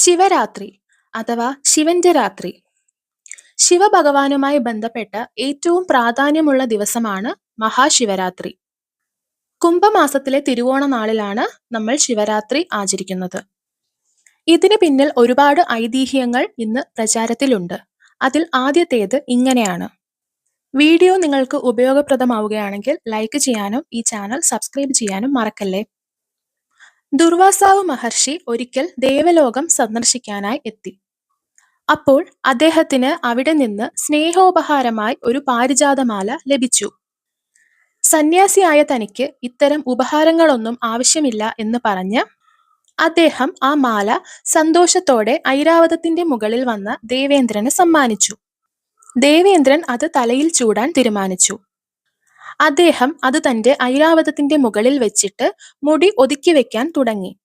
ശിവരാത്രി അഥവാ ശിവന്റെ രാത്രി. ശിവഭഗവാനുമായി ബന്ധപ്പെട്ട ഏറ്റവും പ്രാധാന്യമുള്ള ദിവസമാണ് മഹാശിവരാത്രി. കുംഭമാസത്തിലെ തിരുവോണ നാളിലാണ് നമ്മൾ ശിവരാത്രി ആചരിക്കുന്നത്. ഇതിന് പിന്നിൽ ഒരുപാട് ഐതിഹ്യങ്ങൾ ഇന്ന് പ്രചാരത്തിലുണ്ട്. അതിൽ ആദ്യത്തേത് ഇങ്ങനെയാണ്. വീഡിയോ നിങ്ങൾക്ക് ഉപയോഗപ്രദമാവുകയാണെങ്കിൽ ലൈക്ക് ചെയ്യാനും ഈ ചാനൽ സബ്സ്ക്രൈബ് ചെയ്യാനും മറക്കല്ലേ? ദുർവാസാവ് മഹർഷി ഒരിക്കൽ ദേവലോകം സന്ദർശിക്കാനായി എത്തി. അപ്പോൾ അദ്ദേഹത്തിന് അവിടെ നിന്ന് സ്നേഹോപഹാരമായി ഒരു പാരിജാതമാല ലഭിച്ചു. സന്യാസിയായ തനിക്ക് ഇത്തരം ഉപഹാരങ്ങളൊന്നും ആവശ്യമില്ല എന്ന് പറഞ്ഞ് അദ്ദേഹം ആ മാല സന്തോഷത്തോടെ ഐരാവതത്തിന്റെ മുകളിൽ വന്ന ദേവേന്ദ്രന് സമ്മാനിച്ചു. ദേവേന്ദ്രൻ അത് തലയിൽ ചൂടാൻ തീരുമാനിച്ചു. അദ്ദേഹം അത് തന്റെ ഐരാവതത്തിന്റെ മുകളിൽ വെച്ചിട്ട് മുടി ഒതുക്കി വെക്കാൻ തുടങ്ങി.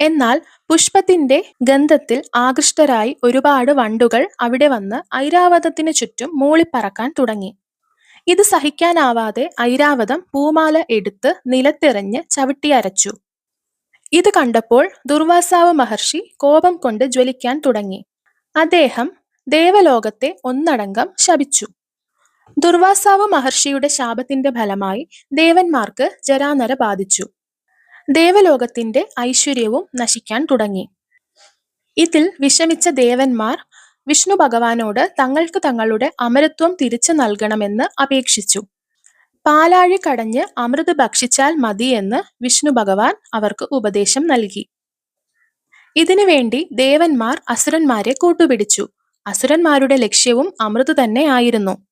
എന്നാൽ പുഷ്പത്തിന്റെ ഗന്ധത്തിൽ ആകൃഷ്ടരായി ഒരുപാട് വണ്ടുകൾ അവിടെ വന്ന് ഐരാവതത്തിന് ചുറ്റും മൂളിപ്പറക്കാൻ തുടങ്ങി. ഇത് സഹിക്കാനാവാതെ ഐരാവതം പൂമാല എടുത്ത് നിലത്തെറിഞ്ഞ് ചവിട്ടിയരച്ചു ഇത് കണ്ടപ്പോൾ ദുർവാസാവ് മഹർഷി കോപം കൊണ്ട് ജ്വലിക്കാൻ തുടങ്ങി. അദ്ദേഹം ദേവലോകത്തെ ഒന്നടങ്കം ശപിച്ചു. ദുർവാസാവ് മഹർഷിയുടെ ശാപത്തിന്റെ ഫലമായി ദേവന്മാർക്ക് ജരാനര ബാധിച്ചു. ദേവലോകത്തിന്റെ ഐശ്വര്യവും നശിക്കാൻ തുടങ്ങി. ഇതിൽ വിഷമിച്ച ദേവന്മാർ വിഷ്ണു ഭഗവാനോട് തങ്ങൾക്ക് തങ്ങളുടെ അമരത്വം തിരിച്ചു നൽകണമെന്ന് അപേക്ഷിച്ചു. പാലാഴി കടഞ്ഞ് അമൃത് ഭക്ഷിച്ചാൽ മതിയെന്ന് വിഷ്ണു ഭഗവാൻ അവർക്ക് ഉപദേശം നൽകി. ഇതിനുവേണ്ടി ദേവന്മാർ അസുരന്മാരെ കൂട്ടുപിടിച്ചു. അസുരന്മാരുടെ ലക്ഷ്യവും അമൃത് തന്നെ ആയിരുന്നു.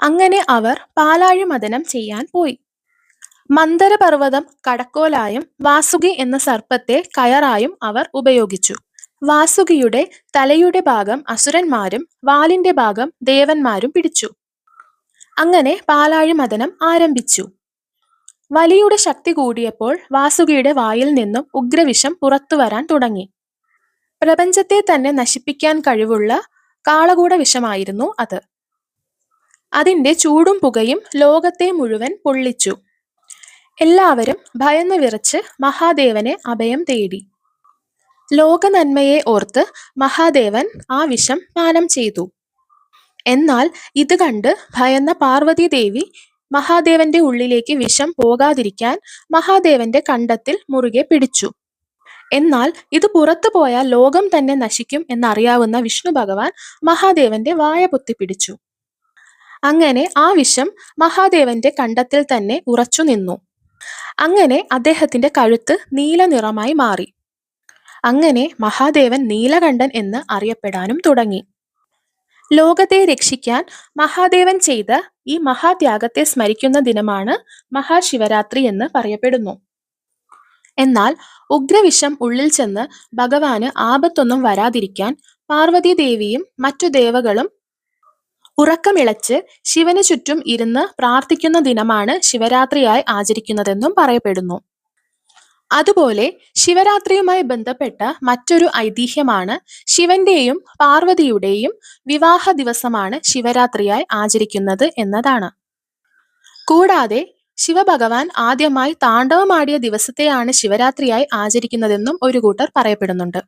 അങ്ങനെ അവർ പാലാഴി മദനം ചെയ്യാൻ പോയി. മന്ദരപർവതം കടക്കോലായും വാസുകി എന്ന സർപ്പത്തെ കയറായും അവർ ഉപയോഗിച്ചു. വാസുകിയുടെ തലയുടെ ഭാഗം അസുരന്മാരും വാലിന്റെ ഭാഗം ദേവന്മാരും പിടിച്ചു. അങ്ങനെ പാലാഴി മദനം ആരംഭിച്ചു. വലിയുടെ ശക്തി കൂടിയപ്പോൾ വാസുകിയുടെ വായിൽ നിന്നും ഉഗ്രവിഷം പുറത്തു വരാൻ തുടങ്ങി. പ്രപഞ്ചത്തെ തന്നെ നശിപ്പിക്കാൻ കഴിവുള്ള കാളകൂട വിഷമായിരുന്നു അത്. അതിന്റെ ചൂടും പുകയും ലോകത്തെ മുഴുവൻ പൊള്ളിച്ചു. എല്ലാവരും ഭയന്നു വിറച്ച് മഹാദേവനെ അഭയം തേടി. ലോകനന്മയെ ഓർത്ത് മഹാദേവൻ ആ വിഷം പാനം ചെയ്തു. എന്നാൽ ഇത് കണ്ട് ഭയന്ന പാർവതി ദേവി മഹാദേവന്റെ ഉള്ളിലേക്ക് വിഷം പോകാതിരിക്കാൻ മഹാദേവന്റെ കണ്ടത്തിൽ മുറുകെ പിടിച്ചു. എന്നാൽ ഇത് പുറത്തു പോയാൽ ലോകം തന്നെ നശിക്കും എന്നറിയാവുന്ന വിഷ്ണു ഭഗവാൻ മഹാദേവന്റെ വായ പൊത്തിപ്പിടിച്ചു. അങ്ങനെ ആ വിഷം മഹാദേവന്റെ കണ്ടത്തിൽ തന്നെ ഉറച്ചു നിന്നു. അങ്ങനെ അദ്ദേഹത്തിന്റെ കഴുത്ത് നീല നിറമായി മാറി. അങ്ങനെ മഹാദേവൻ നീലകണ്ഠൻ എന്ന് അറിയപ്പെടാനും തുടങ്ങി. ലോകത്തെ രക്ഷിക്കാൻ മഹാദേവൻ ചെയ്ത ഈ മഹാത്യാഗത്തെ സ്മരിക്കുന്ന ദിനമാണ് മഹാശിവരാത്രി എന്ന് പറയപ്പെടുന്നു. എന്നാൽ ഉഗ്രവിഷം ഉള്ളിൽ ചെന്ന് ഭഗവാന് ആപത്തൊന്നും വരാതിരിക്കാൻ പാർവതി ദേവിയും മറ്റു ദേവകളും ഉറക്കമിളച്ച് ശിവന് ചുറ്റും ഇരുന്ന് പ്രാർത്ഥിക്കുന്ന ദിനമാണ് ശിവരാത്രിയായി ആചരിക്കുന്നതെന്നും പറയപ്പെടുന്നു. അതുപോലെ ശിവരാത്രിയുമായി ബന്ധപ്പെട്ട മറ്റൊരു ഐതിഹ്യമാണ് ശിവന്റെയും പാർവതിയുടെയും വിവാഹ ദിവസമാണ് ശിവരാത്രിയായി ആചരിക്കുന്നത് എന്നതാണ്. കൂടാതെ ശിവഭഗവാൻ ആദ്യമായി താണ്ഡവമാടിയ ദിവസത്തെയാണ് ശിവരാത്രിയായി ആചരിക്കുന്നതെന്നും ഒരു കൂട്ടർ പറയപ്പെടുന്നുണ്ട്.